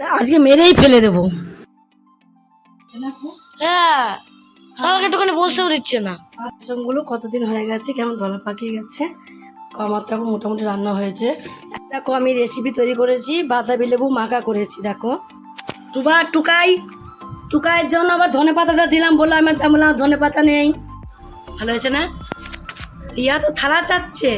আজকে মেরেই ফেলে দেবো। হ্যাঁ সবাইকে একটুখানি বসতেও দিচ্ছে না। বাসনগুলো কতদিন হয়ে গেছে কেমন ধলা পাকিয়ে গেছে? আমার তো এখন মোটামুটি রান্না হয়েছে। দেখো আমি রেসিপি তৈরি করেছি বাতাবি লেবু মাখা করেছি দেখো। টুবা টুকাই টুকাইয়ের জন্য আবার ধনে পাতাটা দিলাম বলে আমি আমি বললাম ধনে পাতা নেই। ভালো হয়েছে না? ইয়া তো থালা চাচ্ছে।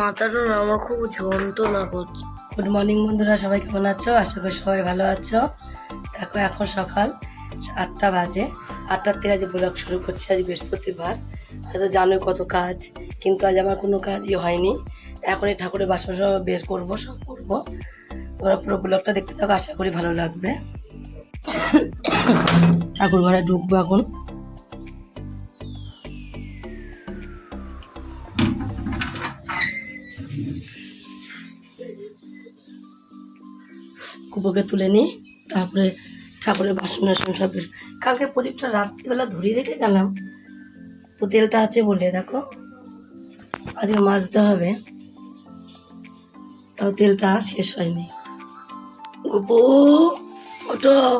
মাথাটা আমার খুব যন্ত্রণা করছে গুড মর্নিং বন্ধুরা, সবাই কেমন আছো? আশা করি সবাই ভালো আছো। দেখো, এখন সকাল আটটা বাজে। আটটার থেকে আজ ব্লগ শুরু করছি, আজ বৃহস্পতিবার। হয়তো জানোই কত কাজ, কিন্তু আজ আমার কোনো কাজই হয়নি। এখন এই ঠাকুরের বাসন সব বের করব, সব করব। তোমরা পুরো ব্লগটা দেখতে থাকো, আশা করি ভালো লাগবে। ঠাকুর ঘরে ঢুকবো এখন। কুপোকে তুলে নিই তারপরে ঠাকুরের বাসন টাসন সব কালকে প্রদীপটা রাত্রিবেলা ধরিয়ে রেখে গেলাম। তেলটা আছে বলে, দেখো। আজকে মাজতে হবে। তাও তেলটা শেষ হয়নি। গুপু ওটো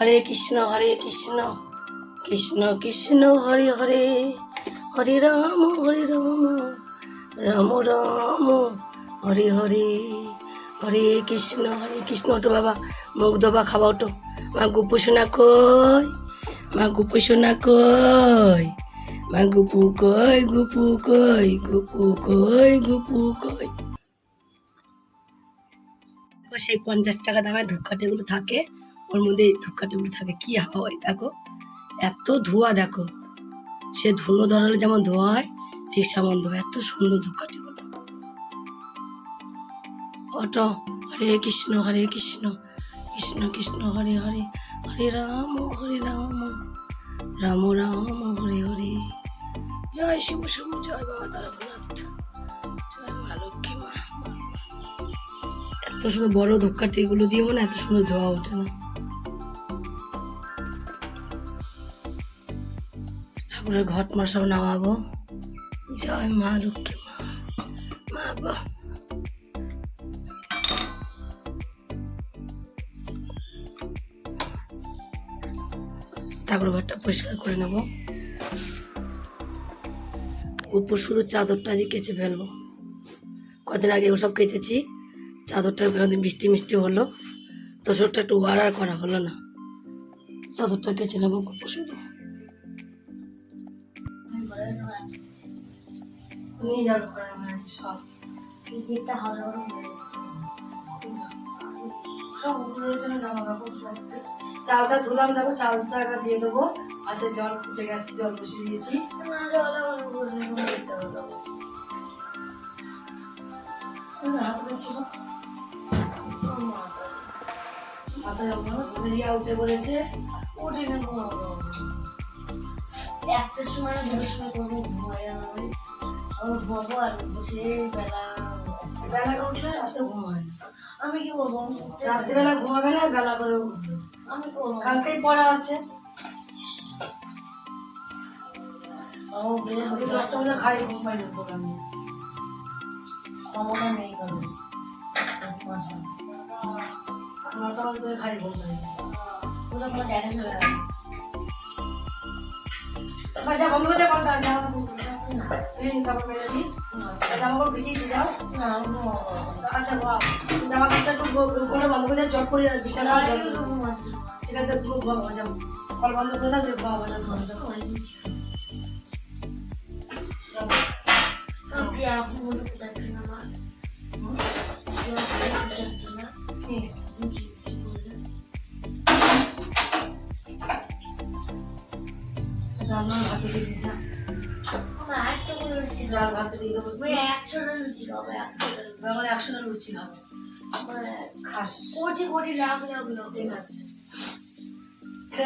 হরে কৃষ্ণ হরে কৃষ্ণ। কৃষ্ণ কৃষ্ণ, হরে হরে। হরে রাম হরে রাম। রাম রাম। হরে হরে হরে কৃষ্ণ হরে কৃষ্ণ ওটো বাবা, মুখ দবা খাবা ওটো মা গুপু সোনা কই, মা গুপু সোনা কই, মা গুপু কই গুপু কই গুপু কই গুপু কই। সেই পঞ্চাশ টাকা দামের ধূপকাঠিগুলো থাকে, ওর মধ্যে এই ধূপকাঠিগুলো থাকে, কি হয় দেখো। এত ধোয়া দেখো, সে ধুনো ধরালে যেমন ধোয়া হয়, ঠিক সেমন ধোয়া, এত সুন্দর ধূপকাঠিগুলো অটো হরে কৃষ্ণ হরে কৃষ্ণ কৃষ্ণ কৃষ্ণ, হরে হরে হরে রাম হরে রাম রাম রাম, হরে হরে। জয় শিব শিব জয় বাবা তারকনাথ জয় মা লক্ষ্মী, মা এত সুন্দর বড় ধূপকাঠি এগুলো দিয়ে মনে এত সুন্দর ধোয়া ওঠে না। ঠাকুরের ঘট মশাও নামাবো। জয় মা লক্ষ্মী ঠাকুর ঘরটা পরিষ্কার করে নেব। উপর শুধু চাদরটা যে কেচে ফেলব। কদিন আগে ওসব কেচেছি, চাদরটা বৃষ্টি মিষ্টি হলো। তোষরটা একটু ওয়ার করা হলো না। চাদরটা কেচে নেব উপর শুধু। সব। সব সব। চালটা ধুলাম দেখো চালটা দিয়ে দেবো। হাতে জল ফুটে গেছে জল বসিয়ে দিয়েছি। মাথা রিয়া উঠে পড়েছে। উঠে নেব। একটা সময় দুটোর সময় করব ঘুমাই না আমি। ঘুমাবো আর বসে বেলা বেলা উঠলে রাতে আমি কি বলব? রাত্রিবেলা ঘুমাবে না বেলা করে বলব কালকেই পড়া আছে। দশটা খাই ঘুম যেত আমি ক্ষমতা নেই কারণ নটা মধ্যে খাই ঘুম পাই আমার ড্যাডে চলে গেল যা বন্ধ করে যা বন্ধ কর, জামা কাপড় পরে যাও। মেরে দিস জামা কাপড় ভিজিয়ে যাও। না আচ্ছা জামা কাপড়টা একটু করে বন্ধ করে চট করে বিছানা আছে তুমি যাও কল বন্ধ করে দাও তুমি ঘুমাবো যাও ঘুমাবো যাও যাও। আপনি এখন বলতে পারছেন আমার নে। রান্না ভাতে দিয়ে লুচি ডাল ভাতে দিয়ে দেবো আমি একশোটা লুচি। খাব একশোটা একশোটা লুচি খাব। খাস। কোটি কোটি লাখ লোক ঠিক আছে।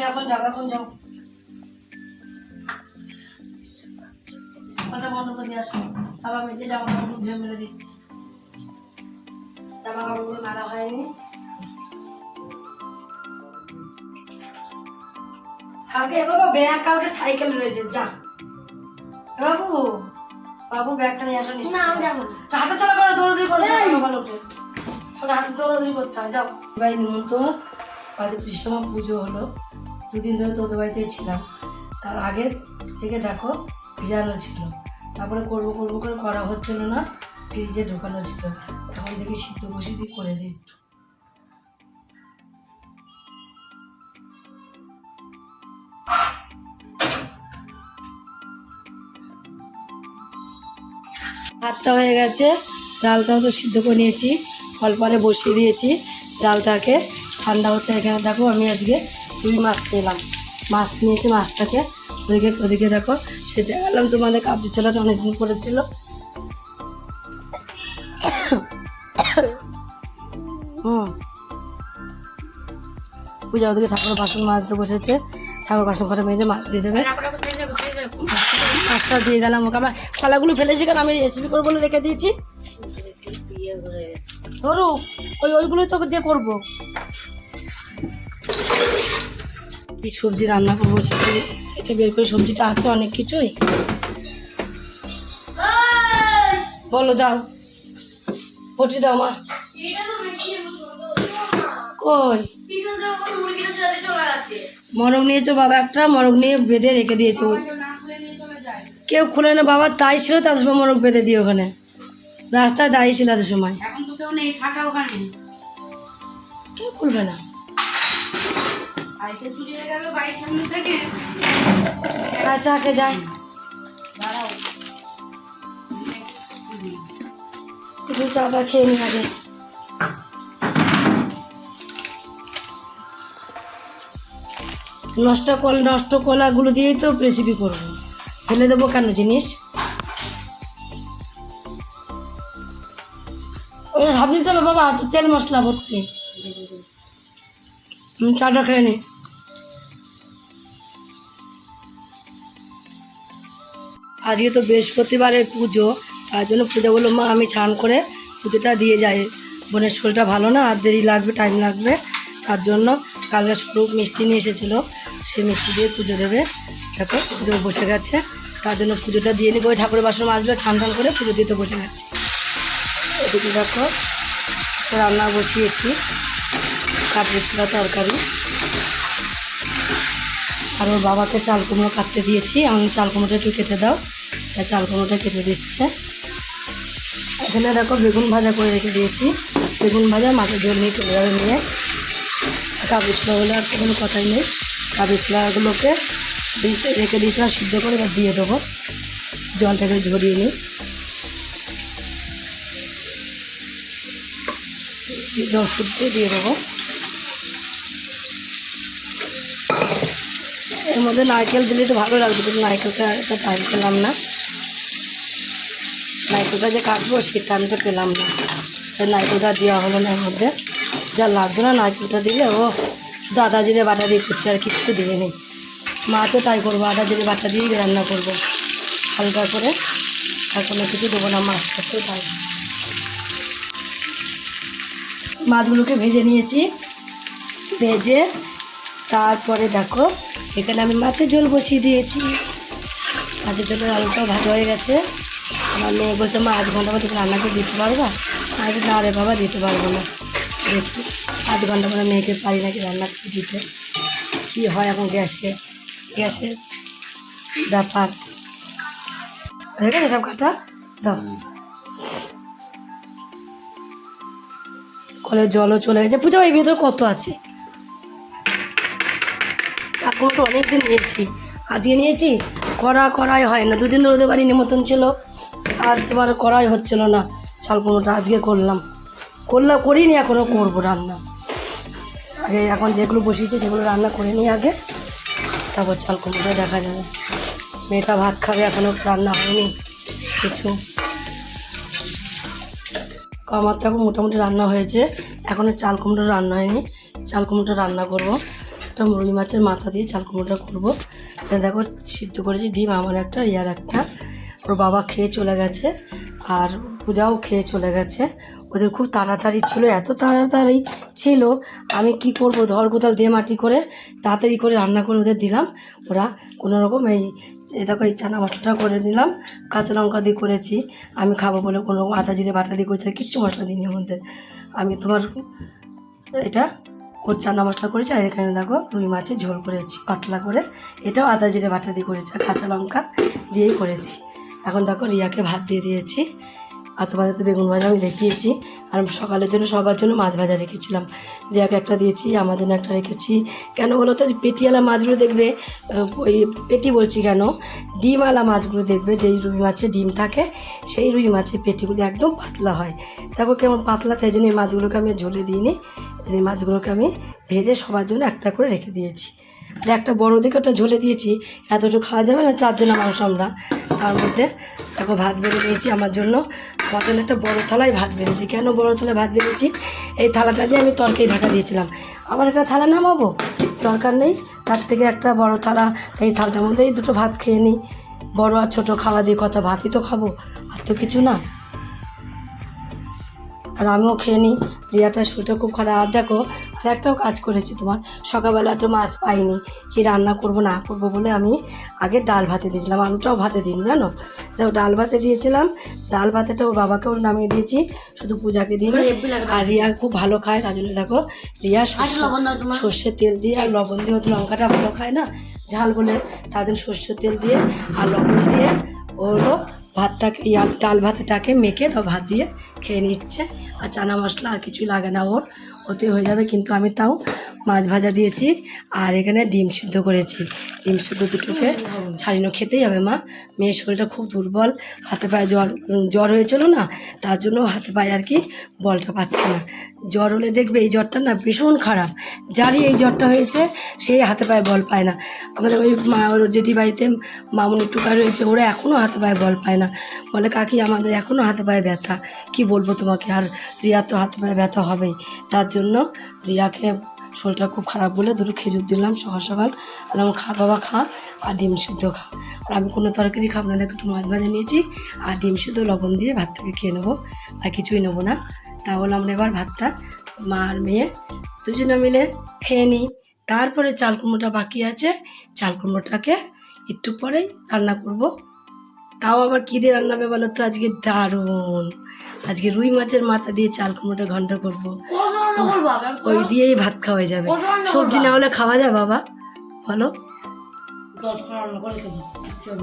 এখন যাব এখন যাও। বন্ধ করে দিয়ে আসো। আবার জামা কাপড় ধুয়ে মেলে দিচ্ছি। জামা কাপড়গুলো মেলা হয়নি। কালকে এ বাবা বেয়া কালকে সাইকেল রয়েছে যা। বাবু বাবু ব্যাগটা নিয়ে আসো না আমি যাব হাঁটা চলা করো দৌড়াদৌড়ি করো সকালে উঠে ওটা হাঁটা দৌড়াদৌড়ি করতে হয় যাও। ভাই নিমন্ত্রণ বাড়িতে পৃষ্ঠমা পুজো হলো। দুদিন ধরে তোদের বাড়িতে ছিলাম। তার আগে থেকে দেখো ভিজানো ছিল। তারপরে করব করব করে করা হচ্ছিল না, ফ্রিজে ঢোকানো ছিল। এখন দেখি সিদ্ধ বসিয়ে দিয়ে করে দিই একটু। ভাতটা হয়ে গেছে, ডালটাও তো সিদ্ধ করে নিয়েছি। ফল পারে বসিয়ে দিয়েছি, ডালটাকে ঠান্ডা হতে এখানে দেখো আমি আজকে রুই মাছ পেলাম। মাছ নিয়েছি মাছটাকে ওদিকে ওদিকে দেখো সে গেলাম তোমাদের কাবলি ছোলাটা অনেকদিন পড়েছিল হুম। পূজা ওদিকে ঠাকুর বাসন মাছ মাজতে বসেছে। ঠাকুর বাসন করে মেজে মাছ দিয়ে দেবে। মাছটা দিয়ে গেলাম ওকে। আমার কলাগুলো ফেলেছি কারণ আমি রেসিপি করব বলে রেখে দিয়েছি। ধরু, ওই ওইগুলোই তোকে দিয়ে করব। কি সবজি রান্না করব সেটা এটা বের করে সবজিটা আছে অনেক কিছুই। বলো দাও। পটি দাও মা। কই? মরক নিয়েছো বাবা একটা মরগ নিয়ে বেঁধে রেখে দিয়েছে কেউ খুলে না বাবা তাই ছিল তার সময় মরগ বেঁধে দিয়ে ওখানে। রাস্তায় দাঁড়িয়ে ছিল এত সময়। এখন তো কেউ নেই ফাঁকা ওখানে। কেউ খুলবে না। আচ্ছা আগে যাই দাঁড়াও। একটু চাটা খেয়ে নি আগে। নষ্ট কল নষ্ট কলাগুলো দিয়েই তো রেসিপি করব। ফেলে দেবো কেন জিনিস? ওই সব দিতে বাবা তেল মশলা ভর্তি চাটা খেয়ে নি। আজকে তো বৃহস্পতিবারের পুজো, তার জন্য পূজা বলল, মা, আমি স্নান করে পুজোটা দিয়ে যাই। বোনের শরীরটা ভালো না, আর দেরি লাগবে টাইম লাগবে। তার জন্য কালকে স্বরূপ মিষ্টি নিয়ে এসেছিল সেই মিষ্টি দিয়ে পুজো দেবে। দেখো পুজো বসে গেছে। তার জন্য পুজোটা দিয়ে নিবো। ওই ঠাকুরের বাসন মাজলো ছান টান করে পুজো দিতে বসে গেছে। এদিকে দেখো, রান্না বসিয়েছি কাপড় ছোলা তরকারি। আর ওর বাবাকে চাল কুমড়ো কাটতে দিয়েছি। আমি চাল কুমড়োটা একটু কেটে দাও। চাল কুমড়োটা কেটে দিচ্ছে। এখানে দেখো বেগুন ভাজা করে রেখে দিয়েছি। বেগুন ভাজা মাছের ঝোল নিয়ে চলে যাবে নিয়ে কাবলি ছোলাগুলো আর কোনো কথাই নেই। ছোলাগুলোকে দিতে রেখে দিয়েছিলাম সিদ্ধ করে এবার দিয়ে দেবো। জলটাকে ঝরিয়ে নিই। জল শুদ্ধ দিয়ে দেবো। এর মধ্যে নারকেল দিলে তো ভালো লাগবে, কিন্তু নারকেলটা একটা টাইম পেলাম না। নারকেলটা যে কাটবো সেই টাইমটা পেলাম না। তাই নারকেলটা দেওয়া হলো না এর মধ্যে যা লাগতো না নারকেলটা দিলে, ও, দাদা জিরে বাটা দিয়ে করছে, আর কিচ্ছু দিয়ে নেই। মাছও তাই করব, আদা জিরে বাটা দিয়েই রান্না করব। হালকা করে। আর কোনো কিছু দেবো না, মাছটাকে তাই। মাছগুলোকে ভেজে নিয়েছি। ভেজে তারপরে দেখো, এখানে আমি মাছের ঝোল বসিয়ে দিয়েছি। মাছের ঝোলের আলুটা ভালো হয়ে গেছে। আমার মেয়ে বলছে, মা, আধ ঘণ্টা মতো রান্না করে দিতে পারবা আজ না রে বাবা, দিতে পারব না। দেখি, আধ ঘণ্টা করে মেয়েকে পারি নাকি রান্না দিতে? কী হয় এখন গ্যাসে? গ্যাসের ব্যাপার। হয়ে গেছে সব কাটা দাও। কলে জলও চলে গেছে। পুজো এই ভেতরে কত আছে? চাকুটা অনেক দিন নিয়েছি। আজকে নিয়েছি করা করাই হয় না। দুদিন ধরে বাড়ি নিমন্ত্রণ ছিল। আর তোমার করাই হচ্ছিল না। চাল কুমড়োটা আজকে করলাম। করলাম, করিনি, এখনও করব রান্না। আগে এখন যেগুলো বসিয়েছে সেগুলো রান্না করে নিই আগে। তারপর চাল কুমড়োটা দেখা যাবে। মেয়েটা ভাত খাবে, এখনও রান্না হয়নি কিছু। আমার তো এখন মোটামুটি রান্না হয়েছে। এখনও চাল কুমড়ো রান্না হয়নি। চাল কুমড়োটা রান্না করব। একটা মুরগি মাছের মাথা দিয়ে চাল কুমড়োটা করব। দেখো, সিদ্ধ করেছি ডিম, আমার একটা, ইয়ার একটা। ওর বাবা খেয়ে চলে গেছে আর পূজাও খেয়ে চলে গেছে। ওদের খুব তাড়াতাড়ি ছিল, এত তাড়াতাড়ি ছিল, আমি কি করব? ধর কোথাও দিয়ে মাটি করে, তাড়াতাড়ি করে রান্না করে ওদের দিলাম। ওরা কোনো রকম এই দেখো, এই চানা মশলাটা করে দিলাম, কাঁচা লঙ্কা দিয়ে করেছি। আমি খাব বলে কোনো আদা, জিরে, বাটা দিয়ে করেছি কিচ্ছু মশলা ওর মধ্যে। আমি তোমার এটা ওর চানা মশলা করেছি, আর এখানে দেখো রুই মাছের ঝোল করেছি, পাতলা করে। এটাও আদা, জিরে, বাটা দিয়ে করেছি কাঁচা লঙ্কা দিয়েই করেছি। এখন দেখো রিয়াকে ভাত দিয়ে দিয়েছি আর তোমাদের তো বেগুন ভাজা আমি দেখিয়েছি। আর সকালের জন্য সবার জন্য মাছ ভাজা রেখেছিলাম। রিয়াকে একটা দিয়েছি, আমার জন্য একটা রেখেছি। কেন বলো তো? যে পেটিওয়ালা মাছগুলো দেখবে ওই পেটি বলছি কেন? ডিমওয়ালা মাছগুলো দেখবে, যেই রুই মাছে ডিম থাকে, সেই রুই মাছের পেটিগুলো একদম পাতলা হয়। দেখো কেমন পাতলা, তাই জন্য এই মাছগুলোকে আমি ঝোলে দিইনি। এই মাছগুলোকে আমি ভেজে সবার জন্য একটা করে রেখে দিয়েছি। একটা বড় দিকে ওটা ঝোলে দিয়েছি। এতটুকু খাওয়া যাবে না, চারজন মানুষ আমরা। তার মধ্যে দেখো ভাত বেড়ে দিয়েছি আমার জন্য। আমার একটা বড়ো থালায় ভাত বেড়েছি কেন বড়ো থালায় ভাত বেড়েছি এই থালাটা দিয়ে আমি তরকারি ঢাকা দিয়েছিলাম। আবার একটা থালা নামাবো? দরকার নেই। তার থেকে একটা বড় থালা এই থালাটার মধ্যে এই দুটো ভাত খেয়ে নিই। বড় আর ছোটো খাওয়া দিয়ে কথা ভাতই তো খাব। আর তো কিছু না। আর আমিও খেয়ে নিই। রিয়াটার শরীরটা খুব খারাপ। আর দেখো আর একটাও কাজ করেছি তোমার। সকালবেলা তো মাছ পাইনি। কি রান্না করব না করব বলে আমি আগে ডাল ভাতে দিয়েছিলাম। আলুটাও ভাতে দিইনি জানো? দেখো ডাল ভাতে দিয়েছিলাম। ডাল ভাতেটা ওর বাবাকেও নামিয়ে দিয়েছি। শুধু পূজাকে দিই আর রিয়া খুব ভালো খায় তার জন্য দেখো রিয়া সর্ষের তেল দিয়ে আর লবণ দিয়ে ও তো লঙ্কাটা ভালো খায় না? ঝাল বলে তার জন্য সর্ষের তেল দিয়ে আর লবণ দিয়ে ও হলো ভাতটাকে ডাল ভাতটাকে মেখে তো ভাত দিয়ে খেয়ে নিচ্ছে। আর চানা মশলা আর কিছুই লাগে না ওর, ওতে হয়ে যাবে কিন্তু আমি তাও মাছ ভাজা দিয়েছি আর এখানে ডিম সিদ্ধ করেছি। ডিম সিদ্ধ দুটোকে ছাড়িনো খেতেই হবে মা। মেয়ের শরীরটা খুব দুর্বল, হাতে পায়ে জ্বর জ্বর হয়েছিল না, তার জন্য হাতে পায়ে আর কি বলটা পাচ্ছে না। জ্বর হলে দেখবে এই জ্বরটা না ভীষণ খারাপ। যারই এই জ্বরটা হয়েছে সেই হাতে পায়ে বল পায় না। আমাদের ওই মা, ওর জেঠি বাড়িতে মামুনি টুকা রয়েছে ওরা এখনও হাতে পায়ে বল পায় না। বলে, কাকি, আমাদের এখনও হাতে পায়ে ব্যথা। কি বলব তোমাকে? আর রিয়া তো হাতে পায়ে ব্যথা হবেই। তার জন্য রিয়াকে শরীরটা খুব খারাপ বলে দুটো খেজুর দিলাম সকাল সকাল। আর আমার খা, বাবা খা, আর ডিম সিদ্ধ খা। আর আমি কোনো তরকারি না। দেখো, একটু মাছ ভাজা নিয়েছি। আর ডিম সিদ্ধ, লবণ দিয়ে ভাতটাকে খেয়ে নেব। আর কিছুই নেব না। তাহলে আমরা এবার ভাতটা, মা আর মেয়ে দুজনে মিলে খেয়ে নিই। তারপরে চাল কুমড়োটা বাকি আছে। চাল কুমড়োটাকে একটু পরেই রান্না করব। তাও আবার কী দিয়ে রান্না হবে বলো তো? আজকে দারুণ। আজকে রুই মাছের মাথা দিয়ে চাল কুমড়োটা ঘন্ট করব? ওই দিয়েই ভাত খাওয়া যাবে। সবজি না হলে খাওয়া যায় বাবা। বলো।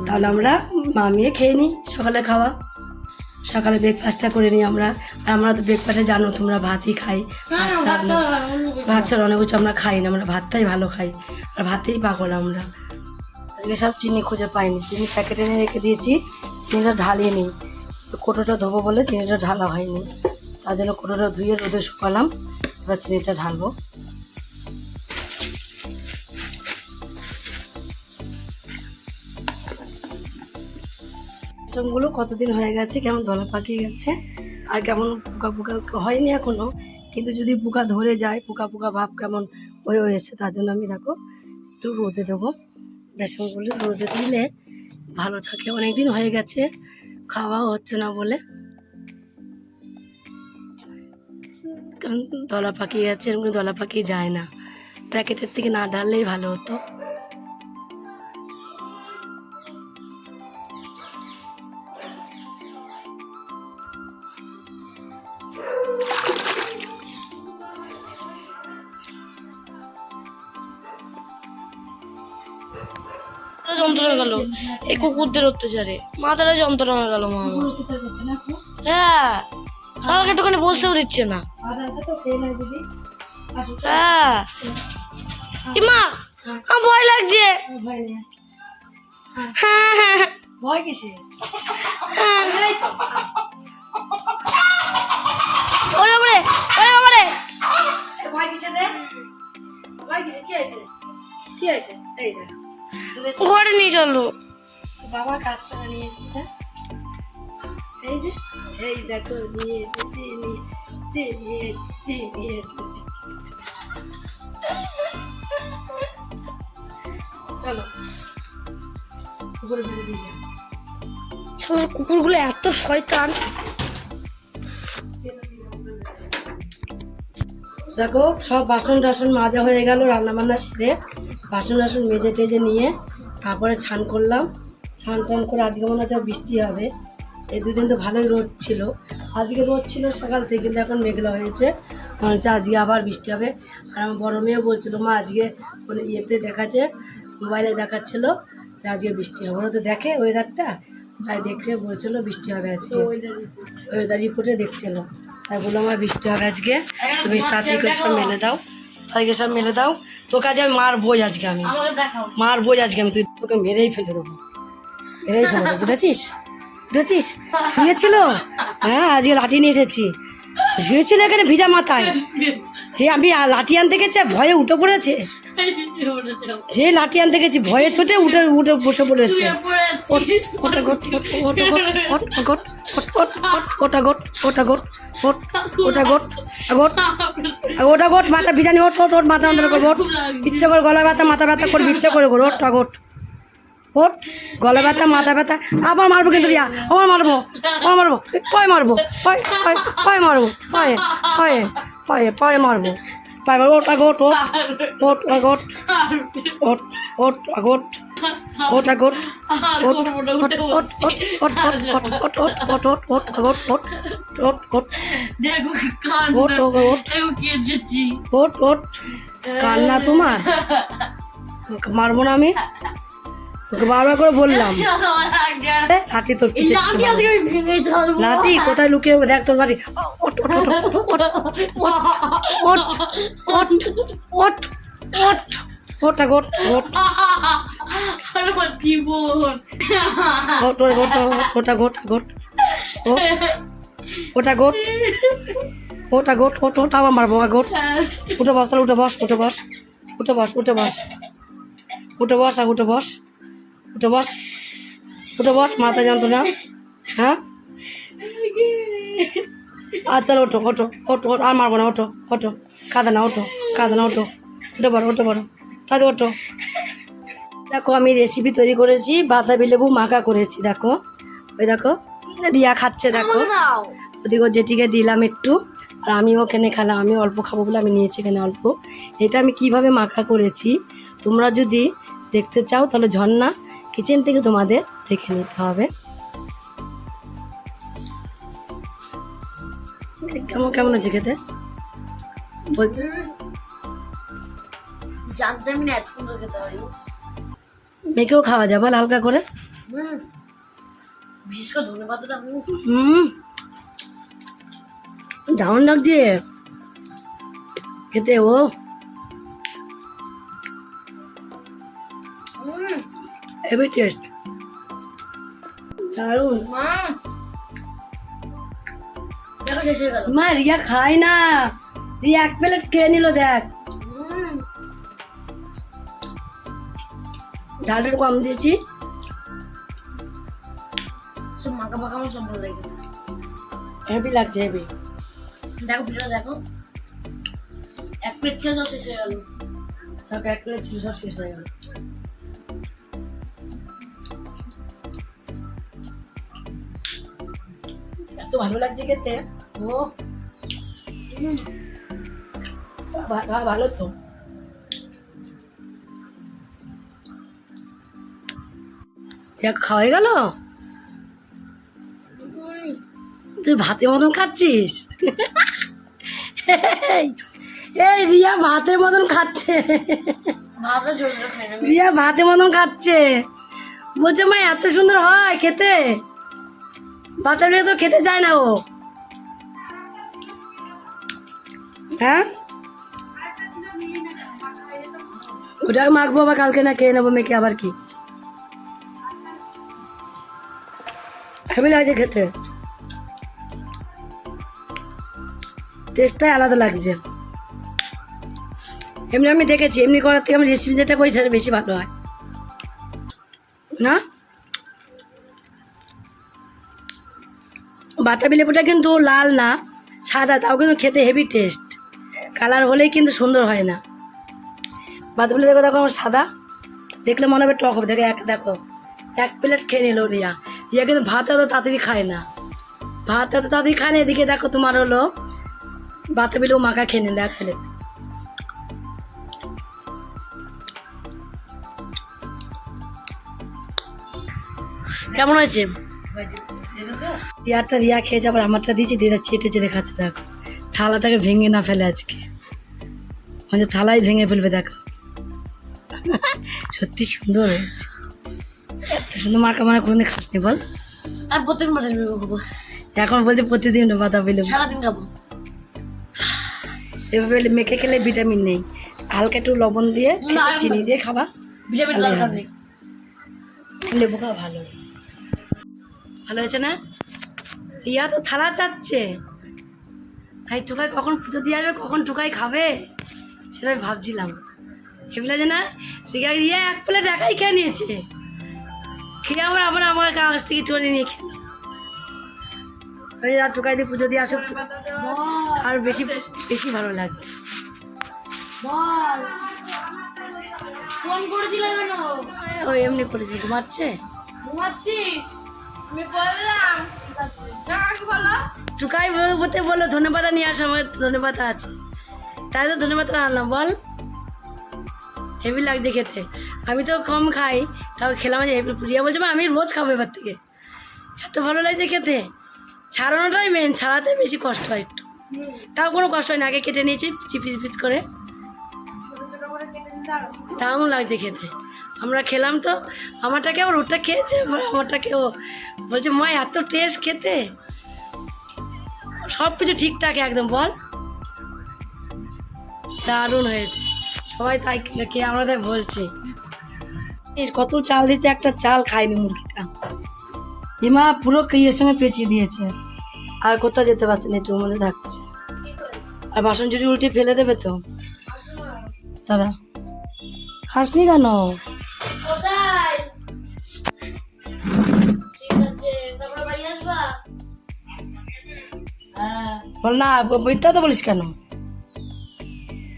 তাহলে আমরা মামিয়ে খেয়ে নিই সকালে খাওয়া। সকালে ব্রেকফাস্টটা করে নিই আমরা। আর আমরা তো ব্রেকফাস্টে জানো তোমরা ভাতই খাই। ভাত ছাড়া অনেক কিছু আমরা খাই না আমরা ভাতটাই ভালো খাই। আর ভাতেই পাগল আমরা। আজকে সব চিনি খুঁজে পাইনি। চিনি প্যাকেটে এনে রেখে দিয়েছি, চিনিটা ঢালিয়ে নিই কোটোটা ধোবো বলে চিনিটা ঢালা হয়নি। তার জন্য কোটোটা ধুয়ে রোদে শুকালাম, এবার চিনিটা ঢালবো। রেশমগুলো কতদিন হয়ে গেছে, কেমন দলা পাকিয়ে গেছে, আর কেমন পোকা পোকা হয়নি এখনও, কিন্তু যদি পোকা ধরে যায়, পোকা পোকা ভাব কেমন হয়ে হয়েছে, তার জন্য আমি দেখো একটু রোদে দেবো। বেসনগুলো রোদে দিলে ভালো থাকে। অনেক দিন হয়ে গেছে, খাওয়াও হচ্ছে না বলে। কারণ দলা পাকিয়ে আছে, এরকম দলা পাকিয়ে যায় না। প্যাকেটের থেকে না ডাললেই ভালো হতো। কুকুরদের অত্যাচারে। মাথাটা যন্ত্রণা গেল মা। হ্যাঁ। আমাকে একটুখানি বসতেও দিচ্ছে না। হ্যাঁ। ইমা আমার ভয় লাগছে। হ্যাঁ। হ্যাঁ হ্যাঁ। ভয় কিসে? ওরে ওরে ওরে ওরে ভয় কিসে রে? ভয় কিসে? কি হয়েছে? কি হয়েছে? এই ঘরে নিয়ে চলো। বাবা কাজ করে নিয়ে এসেছে। এই যে এই দেখো নিয়ে এসেছি নিয়ে নিয়ে এসেছি নিয়ে এসেছি। চলো কুকুরগুলো এত শয়তান। দেখো সব বাসন টাসন মাজা হয়ে গেল রান্না বান্না সেরে। বাসন টাসন মেজে টেজে নিয়ে তারপরে ছান করলাম। ছান টান করে আজকে মনে হচ্ছে বৃষ্টি হবে। এই দুদিন তো ভালোই রোদ ছিল। আজকে রোদ ছিল সকাল থেকে কিন্তু এখন মেঘলা হয়েছে। মনে হচ্ছে আজকে আবার বৃষ্টি হবে। আর আমার বড় মেয়েও বলছিল মা আজকে মানে ইয়েতে দেখাচ্ছে মোবাইলে দেখাচ্ছিল যে আজকে বৃষ্টি হবে। ওরা তো দেখে ওয়েদারটা তাই দেখছে বলছিল বৃষ্টি হবে আজকে। ওয়েদার রিপোর্টে দেখছিল। তাই বলল আমার বৃষ্টি হবে আজকে। তুমি তাড়াতাড়ি করে সব মেলে দাও। তাদেরকে সব মেলে দাও। তোকে আজ আমি মার বোঝ আজকে আমি। মার বোঝ আজকে আমি। তুই তোকে মেরেই ফেলে দেবো। ফেলে দেবো বুঝেছিস বুঝেছিস শুয়েছিল হ্যাঁ আজকে লাঠি নিয়ে এসেছি শুয়েছিল এখানে ভিজা মাথায় যে আমি লাঠি আনতে গেছে ভয়ে উঠে পড়েছে যে লাঠি আনতে গেছি ভয়ে ছোটে উঠে উঠে বসে পড়েছে ওট, গোট ওট, গোট ওট, গোট ওট, গোট ওটা গোট ওট, ওটা গোট গোট ওটা গোট মাথা ভিজানি ওট ওট ওট মাথা অন্তর করব ইচ্ছে করে গলা ব্যথা মাথা ব্যথা করবি ইচ্ছে করে করো ওটা গোট ওট গলা ব্যথা মাথা ব্যথা আবার মারবো কিন্তু রিয়া আবার মারবো আবার মারবো পয় মারবো পয় পয় পয় মারবো পয়ে পয়ে পয়ে পয়ে মারবো পয় মারবো ওটা গোট ওট ওট গোট ওট ওট গোট ওটা গোট ওট ওট ওট ওট ওট ওট ওট ওট ওট ওট গোট ওট ওট ওট ওট ওট এসেছি ওট ওট কান্না তোমার মারবো না আমি তোকে বারবার করে বললাম লাঠি তোর লাঠি কোথায় লুকিয়ে দেখ তোর মাঝে ওট গোটা গোট গোট গোট গোট গোট উঠে বস তাহলে উঠে বস উঠে বস উঠে বস উঠে বস উঠে বস আর উঠে বস উঠে বস উঠে বস মাথা যন্ত্রণা। হ্যাঁ? আর তাহলে ওঠো ওঠো ওঠো আর মারবো না ওঠো ওঠো। কাঁদে না ওঠো কাঁদে না ওঠো। উঠে পড়ো উঠে পড়ো। তাহলে ওঠো। দেখো আমি রেসিপি তৈরি করেছি বাতাবি লেবু মাখা করেছি দেখো। ওই দেখো রিয়া খাচ্ছে দেখো। ওদিকে জেঠিকে দিলাম একটু আর আমি ওখানে খেলাম আমি অল্প খাব বলে আমি নিয়েছি এখানে অল্প। এটা আমি কীভাবে মাখা করেছি তোমরা যদি দেখতে চাও তাহলে ঝর্ণা কিচেন থেকে তোমাদের দেখে নিতে হবে। কেমন কেমন আছে খেতে? জানতাম না এত সুন্দর খেতে পারি মেয়েকেও খাওয়া যাবে হালকা করে। বিশেষ হুম। দারুণ লাগছে। খেতে ও। হেভি টেস্ট দারুণ। মা। দেখো মা রিয়া খায় না। রিয়া এক প্লেট খেয়ে নিল দেখ। ঝালটা কম দিয়েছি। সব মাখা মাখা আমার সব ভালো লেগেছে হেভি লাগছে হেভি। দেখো ভিডিওটা দেখো। এক প্লেট শেষ হওয়া শেষ হয়ে গেল। সব এক প্লেট ছিল সব শেষ হয়ে গেল। ভালো লাগছে খেতে। ও। ভালো তো। দেখ খাওয়া গেল? তুই ভাতের মতন খাচ্ছিস? এই, রিয়া ভাতের মতন খাচ্ছে। রিয়া ভাতের মতন খাচ্ছে। বলছে মা এত সুন্দর হয় খেতে। রিয়া তো খেতে চায় না ও। হ্যাঁ? ওটা মাখবো আবার কালকে না খেয়ে নেব মেয়েকে আবার কি? হেবি লাগছে খেতে। টেস্টটাই আলাদা লাগছে। এমনি আমি দেখেছি, এমনি করার থেকে আমি রেসিপি যেটা করি, সেটা বেশি ভালো হয়। না? বাতাবি লেবুটা কিন্তু লাল না, সাদা, তাও কিন্তু খেতে হেভি টেস্ট কালার হলেই কিন্তু সুন্দর হয় না। বাতাবি লেবু দেখো আমার সাদা, দেখলে মনে হবে টক হবে। দেখো এক দেখো, এক প্লেট খেয়ে নিল রিয়া। রিয়া কিন্তু ভাত এত তাড়াতাড়ি খায় না। ভাত এত তাড়াতাড়ি খায় না, এদিকে দেখো তোমার হলো বাতে পেলেও মাখা খেয়ে নেন এক প্লেট কেমন হয়েছে? রিয়ারটা রিয়া খেয়েছে আবার আমারটা দিয়েছি দিদা চেটে চেটে খাচ্ছে দেখো। থালাটাকে ভেঙে না ফেলে আজকে। মানে থালাই ভেঙে ফেলবে দেখো। সত্যি সুন্দর হয়েছে। এত সুন্দর মাকে মানে কোনদিন খাসনি বল। আর প্রত্যেকদিন বাতাস বের খাব। এখন বলছে প্রতিদিন বাতা পেলে সারাদিন খাব। এভাবে মেখে খেলে ভিটামিন নেই। হালকা একটু লবণ দিয়ে চিনি দিয়ে খাবা। ভিটামিন দরকার নেই। লেবু খাওয়া ভালো। ভালো হয়েছে না? ইয়া তো থালা চাচ্ছে। ভাই টুকাই কখন পুজো দিয়ে আসবে কখন টুকাই খাবে? সেটাই ভাবছিলাম। হেবিলা যে না রিয়া রিয়া এক প্লেট একাই খেয়ে নিয়েছে। খেয়ে আবার আবার আমার কাছ থেকে চলে নিয়ে খেলো। ওই আর টুকাই দিয়ে পুজো দিয়ে আসো। আর বেশি বেশি ভালো লাগছে। বল। ফোন করেছিলাম কেন? ও এমনি করেছে ঘুমাচ্ছে? ঘুমাচ্ছিস? আমি বললাম। টুকাই বলতে বলল ধনে পাতা নিয়ে আসার আমার ধনে পাতা আছে। তাই তো ধনে পাতা আনলাম বল। হেভি লাগছে খেতে। আমি তো কম খাই তাও খেলাম যে হেভি প্রিয়া বলছে আমি রোজ খাব এবার থেকে। এত ভালো লাগছে খেতে। ছাড়ানোটাই মেন ছাড়াতে বেশি কষ্ট হয় একটু। তাও কোনো কষ্ট হয় না আগে কেটে নিয়েছি চিপিস পিস করে দারুণ লাগছে খেতে। আমরা খেলাম তো, আমারটাকে আবার ওটা খেয়েছে আমারটাকে ও বলছে, মা, এত টেস্ট খেতে? সব কিছু ঠিকঠাক একদম, বল। দারুণ হয়েছে। সবাই তাই খেয়ে আমরা তাই বলছি। কত চাল দিয়েছে, একটা চাল খায়নি মুরগিটা। হিমা পুরো ইয়ের সঙ্গে পেঁচিয়ে দিয়েছে। আর কোথাও যেতে পারছে না একটুর মধ্যে থাকছে। আর বাসন চুরি উল্টে ফেলে দেবে তো? তারা। খাসনি কেন? না মিথ্যা তো বলিস কেন?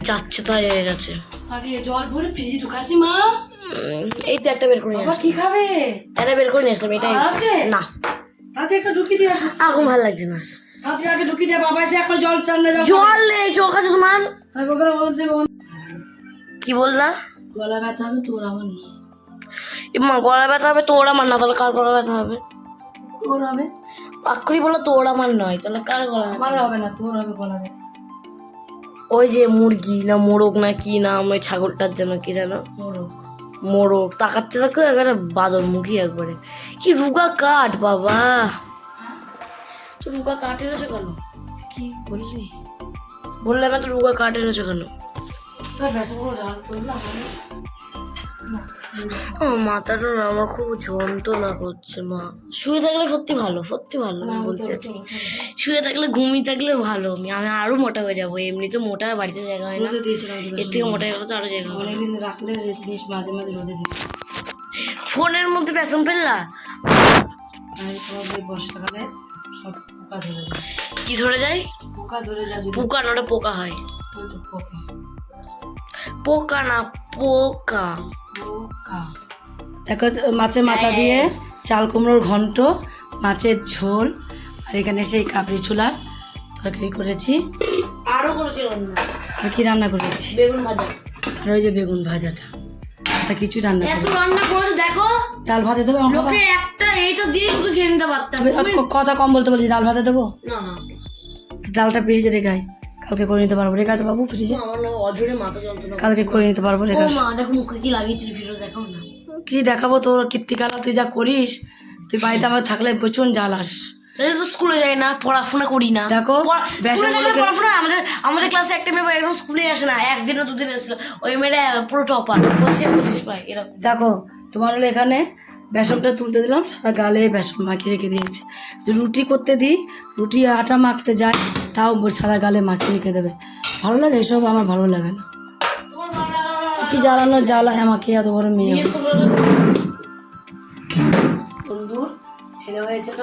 যাচ্ছে তাই হয়ে যাচ্ছে আরে জল ভরে ফ্রিজে ঢুকাসি মা। এই তো একটা বের করে বাবা কি খাবে? এটা বের করে নিয়ে আসলাম এটাই। আছে? না। তাতে একটা ঢুকি দিয়ে আসো। এখন ভালো লাগছে না। তাতে আগে ঢুকি দিয়ে বাবা এসে এখন জল চান না জল নেই চোখ আছে তোমার? তাই বাবার কি বললা? গলা ব্যথা হবে তোর আমার নয় মা গলা ব্যথা হবে তোর আমার না তাহলে কার গলা ব্যথা হবে? তোর হবে? আক্ষরি বলল তোর আমার নয় তাহলে কার গলা আমার হবে না তোর হবে গলা ওই যে মুরগি না মোরগ না কি নাম ওই ছাগলটার জন্য কি জানো? মোরগ। মোরগ তাকাচ্ছে দেখো একেবারে বাদর মুখী একবারে। কি রুগা কাঠ বাবা! তো রুগা কাঠ এনেছো কেন? কি বললি? বললাম এত রুগা কাঠ এনেছো কেন? তোর আমার মাথাটা না আমার খুব যন্ত্রণা করছে মা। শুয়ে থাকলে সত্যি ভালো সত্যি ভালো আমি বলছি শুয়ে থাকলে ঘুমিয়ে থাকলে ভালো আমি আমি আরও মোটা হয়ে যাব এমনি তো মোটা বাড়িতে জায়গা হয় না। এর থেকে মোটা হয়ে গেলে তো আরও জায়গা অনেকদিন রাখলে জিনিস মাঝে মাঝে রোদে দিচ্ছি ফোনের মধ্যে বেসন ফেললা? বর্ষাকালে সব পোকা ধরে যায়। কি ধরে যায়? পোকা ধরে যায় পোকা নটা পোকা হয়। পোকা। পোকা না পোকা। পোকা। দেখো মাছের মাথা দিয়ে চাল কুমড়োর ঘন্ট মাছের ঝোল আর এখানে সেই কাবলি ছোলার তরকারি করেছি। আরও করেছিল না আর কি রান্না করেছি? বেগুন ভাজা। আর ওই যে বেগুন ভাজাটা। আর কিছু রান্না এত রান্না করেছ দেখো। ডাল ভাতে দেবো? লোকে একটা এইটা দিয়ে শুধু খেয়ে নিতে পারতাম কথা কম বলতে বলছি ডাল ভাতে দেবো? না না। ডালটা ফ্রিজে রেখাই কালকে করে নিতে পারব। রেখা বাবু ফ্রিজে? আমার না অজরে মাথা যন্ত্রণা কালকে করে নিতে পারব রেখা মা দেখো মুখে কি লাগিয়েছিল ভিডিও দেখাও না। কি দেখাবো তোর কীর্তিকালা তুই যা করিস তুই বাড়িতে আমার থাকলে প্রচুর জ্বালাস তো স্কুলে যাই না পড়াশোনা করি না। দেখো, পড়াশোনা আমাদের আমাদের ক্লাসে একটা মেয়ে একদম স্কুলে আসে না একদিন না দুদিন এসেছিল। ওই মেয়েটা পুরো টপার পঁচিশে পঁচিশ পায় এরকম। দেখো তোমার হলো এখানে বেসনটা তুলতে দিলাম, সারা গালে বেসন মাখিয়ে রেখে দিয়েছি রুটি করতে দিই, রুটি আটা মাখতে যায় তাও সারা গালে মাখিয়ে রেখে দেবে ভালো লাগে, এসব আমার ভালো লাগে না। কি জ্বালানো জ্বালায় আমাকে এত বড় মেয়ে। বন্ধুর ছেলে হয়েছিল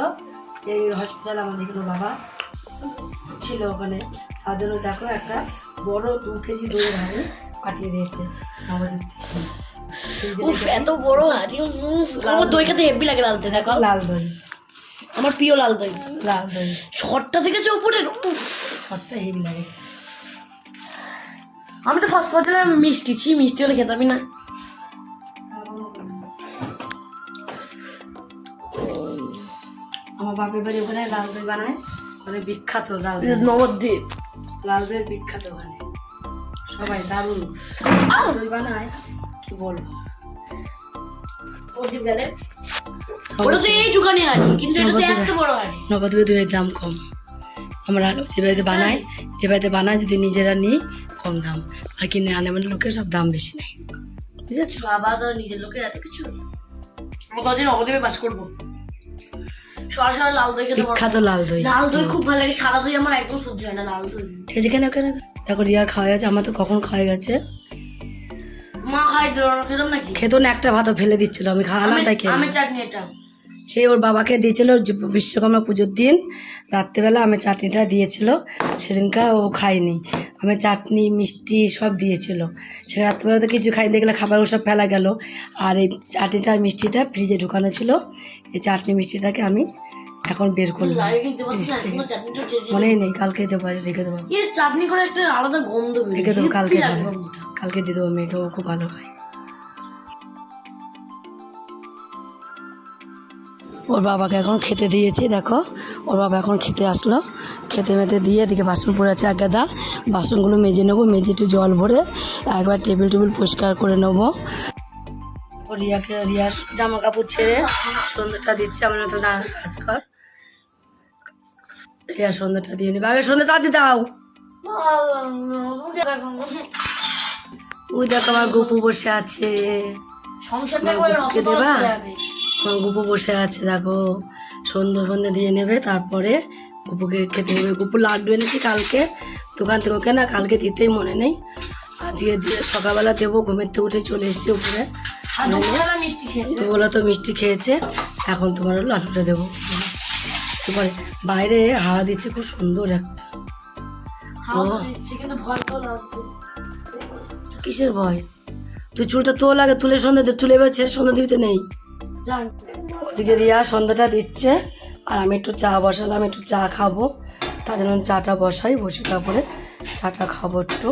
এই হসপিটাল আমাদের এখানে বাবা ছিল ওখানে, তার জন্য দেখো একটা বড় দু কেজি দই হাড়ি পাঠিয়ে দিয়েছে আমাদের। উফ এত বড়। হাড়ি আমার দই। খেতে হেভি লাগে ডালতে দেখো। লাল দই। আমার প্রিয় লাল দই। লাল দই। শটটা দেখেছ উপরের? উফ। সবটা হেভি লাগে। আমি তো ফার্স্ট পাচ্ছিলাম মিষ্টি। ছি মিষ্টি হলে খেতামই না। আমার বাপের বাড়ি ওখানে লাল দই বানায়। মানে বিখ্যাত লাল দই। নবদ্বীপ। লাল দইয়ের বিখ্যাত ওখানে। সবাই দারুণ। দই বানায়। কি বলব গেলে ওটা তো এইটুখানি হাড়ি কিন্তু এটা তো এত বড় হাড়ি নবদ্বীপে দইয়ের দাম কম। আমরা যে বাড়িতে বানাই যে বাড়িতে বানায় যদি নিজেরা নিই কম দাম। আর কিনে আনে মানে লোকের সব দাম বেশি নেই বুঝেছ? বাবা তো নিজের লোকের এত কিছু? আমি কদিন নবদ্বীপে বাস করব। সরাসরি লাল দই খেতে বিখ্যাত লাল দই। লাল দই খুব ভালো লাগে সাদা দই আমার একদম সহ্য হয় না লাল দই। ঠিক আছে কেন কেন দেখো রিয়ার খাওয়া গেছে আমার তো কখন খাওয়া গেছে? মা খাই দিল না খেতাম নাকি? খেতো না একটা ভাতও ফেলে দিচ্ছিল আমি খাওয়ালাম তাই খেয়ে আমি চাটনি এটা। সেই ওর বাবাকে দিয়েছিল বিশ্বকর্মা পুজোর দিন রাত্রেবেলা আমি চাটনিটা দিয়েছিল। সেদিনকা ও খায়নি। আমি চাটনি মিষ্টি সব দিয়েছিল। সে রাত্রেবেলা তো কিছু খাই দেখলে খাবার সব ফেলা গেল। আর এই চাটনিটা আর মিষ্টিটা ফ্রিজে ঢুকানো ছিল। এই চাটনি মিষ্টিটাকে আমি এখন বের করলাম। মনেই নেই কালকে দেবো রেখে দেবো। চাটনি করে একটা আলাদা গন্ধ রেখে দেবো কালকে কালকে দিয়ে দেবো মেয়েকে ও খুব ভালো খায়। ওর বাবাকে এখন খেতে দিয়েছি দেখো। ওর বাবা এখন খেতে আসলো। খেতে মেতে দিয়ে এদিকে বাসন পড়ে আছে এক গাদা বাসনগুলো মেজে নেব মেজে একটু জল ভরে একবার টেবিল টেবিল পরিষ্কার করে নেব। ও রিয়াকে রিয়ার জামা কাপড় ছেড়ে সন্ধ্যাটা দিচ্ছে আমার তো না কাজ কর। রিয়া সন্ধ্যাটা দিয়ে নেবে। আগে সন্ধ্যা তাড়াতাড়ি দাও। ওই দেখ আমার গপু বসে আছে। দেবা? আমার গুপু বসে আছে দেখো। সন্ধ্যে সন্ধ্যে দিয়ে নেবে তারপরে গুপুকে খেতে দেবে। গুপু লাড্ডু এনেছি কালকে দোকান থেকে ওকে না কালকে দিতেই মনে নেই। আজকে দিয়ে সকালবেলা দেবো ঘুমের থেকে উঠে চলে এসেছি উপরে। খেয়েছে? দুবেলা তো মিষ্টি খেয়েছে এখন তোমার লাড্ডুটা দেবো। তারপরে বাইরে হাওয়া দিচ্ছে খুব সুন্দর একটা। দিচ্ছে কিন্তু ভয় তো লাগছে। কিসের ভয় তুই চুলটা তোল আগে তুলে সন্ধ্যা দে, চুলে এবার ছেড়ে সন্ধ্যে দিতে নেই ওদিকে রিয়া সন্ধ্যাটা দিচ্ছে আর আমি একটু চা বসালাম একটু চা খাব তার জন্য চাটা বসাই বসে তারপরে চাটা খাব একটু।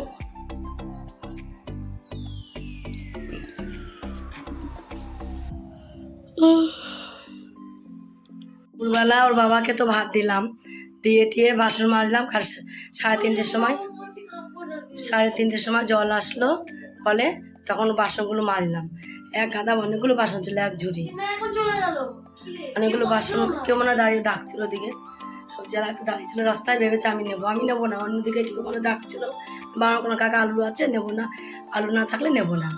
দুপুরবেলা ওর বাবাকে তো ভাত দিলাম দিয়ে টিয়ে বাসন মাজলাম কার সাড়ে তিনটের সময় সাড়ে তিনটের সময় জল আসলো কলে, তখন বাসনগুলো মাজলাম। এক গাদা অনেকগুলো বাসন ছিল, এক ঝুড়ি। অনেকগুলো বাসন, কেউ মনে দাঁড়িয়ে ডাকছিল ওদিকে। সবজি আলা একটা দাঁড়িয়ে ছিল রাস্তায় ভেবেছে আমি নেব। আমি নেব না, অন্যদিকে কেউ মনে ডাকছিল। বা কোনো কাকা আলু আছে, নেব না। আলু না থাকলে নেব না।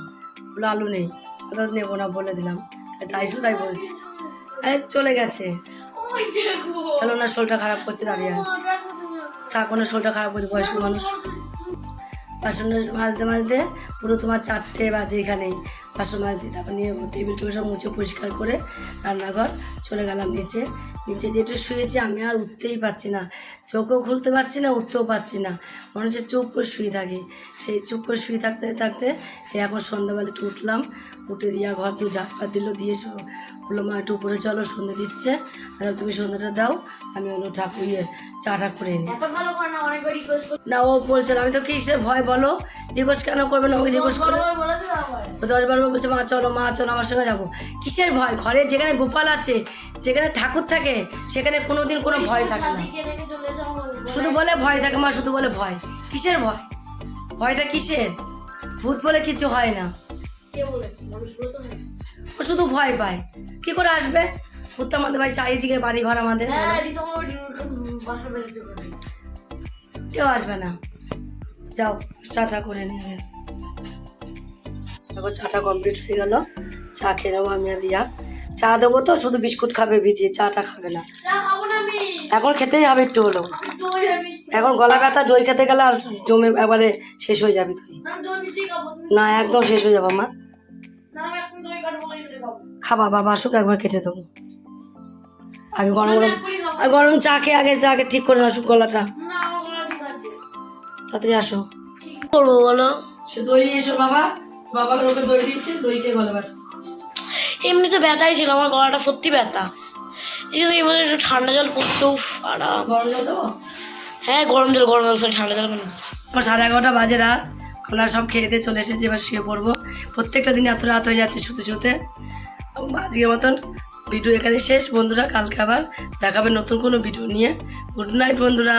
বলে আলু নেই। অর্থাৎ নেব না, বলে দিলাম। তাই তাই ছিল, তাই বলছি। আরে, চলে গেছে। তাহলে ওনার শরীরটা খারাপ করছে, দাঁড়িয়ে আছে। থাক, ওনার শরীরটা খারাপ করছে, বয়স্ক মানুষ। বাসন মাজতে মাজতে পুরো তোমার চারটে বাজে এখানেই বাসন মাজতে তারপর নিয়ে টেবিল টেবিল সব মুছে পরিষ্কার করে রান্নাঘর চলে গেলাম নিচে। নিচে যেটু শুয়েছি, আমি আর উঠতেই পারছি না। চোখও খুলতে পারছি না, উঠতেও পারছি না। মনে হচ্ছে চুপ করে শুয়ে থাকি। সেই চুপ করে শুয়ে থাকতে থাকতে এখন সন্ধ্যাবেলা একটু উঠলাম উঠে রিয়া ঘর দু ঝাঁটপাত দিল দিয়ে বলল মা একটু উপরে চলো সন্ধ্যে দিচ্ছে। আর তুমি সন্ধ্যাটা দাও আমি হলো ঠাকুর ইয়ে চাটা করে নিই। না ও বলছিল আমি তো কিসের ভয় বলো? রিকোয়েস্ট কেন করবে না? ওকে রিকোয়েস্ট করে বলেছে ও দশ বার বলছে মা চলো মা চলো আমার সঙ্গে যাব। কিসের ভয়? ঘরে যেখানে গোপাল আছে যেখানে ঠাকুর থাকে সেখানে কোনো দিন কোনো ভয় থাকে না। শুধু বলে ভয় থাকে মা শুধু বলে ভয়। কিসের ভয়? ভয়টা কিসের? ভূত বলে কিছু হয় না। মানুষগুলো তো হয়। ও শুধু ভয় পায়। কি করে আসবে? তো আমাদের ভাই চারিদিকে বাড়ি ঘর আমাদের। হ্যাঁ এটি বাসা বেড়েছে কেউ আসবে না। যাও চাটা করে নিয়ে তারপর চাটা কমপ্লিট হয়ে গেল। চা খেয়ে নেব আমি আর ইয়া চা দেবো তো শুধু বিস্কুট খাবে ভিজিয়ে চাটা খাবে না। এখন খেতেই হবে একটু হলো এখন গলা ব্যথা দই খেতে গেলে আর জমে একবারে শেষ হয়ে যাবি তুই। না একদম শেষ হয়ে যাব মা। খাবা বাবা আসুক একবার কেটে দেবো। আগে গরম গরম গরম চা খেয়ে আগে চা আগে ঠিক করে আসুক গলাটা তাড়াতাড়ি আসো। করব বলো? সে দই নিয়ে এসো বাবা। বাবা লোকে দই দিচ্ছে দই খেয়ে গলা ব্যথা এমনিতে ব্যথাই ছিল আমার গলাটা সত্যি ব্যথা। এই জন্য এবার একটু ঠান্ডা জল পড়তো আরাম। গরম জল দেবো? হ্যাঁ গরম জল গরম জল সব ঠান্ডা জল কেন? আমার সাড়ে এগারোটা বাজে রাত। আমরা সব খেয়ে দিয়ে চলে এসেছি এবার শুয়ে পড়ব। প্রত্যেকটা দিন এত রাত হয়ে যাচ্ছে শুতে শুতে। আজকের মতন ভিডিও এখানে শেষ। বন্ধুরা, কালকে আবার দেখাবে নতুন কোনো ভিডিও নিয়ে। গুড নাইট বন্ধুরা।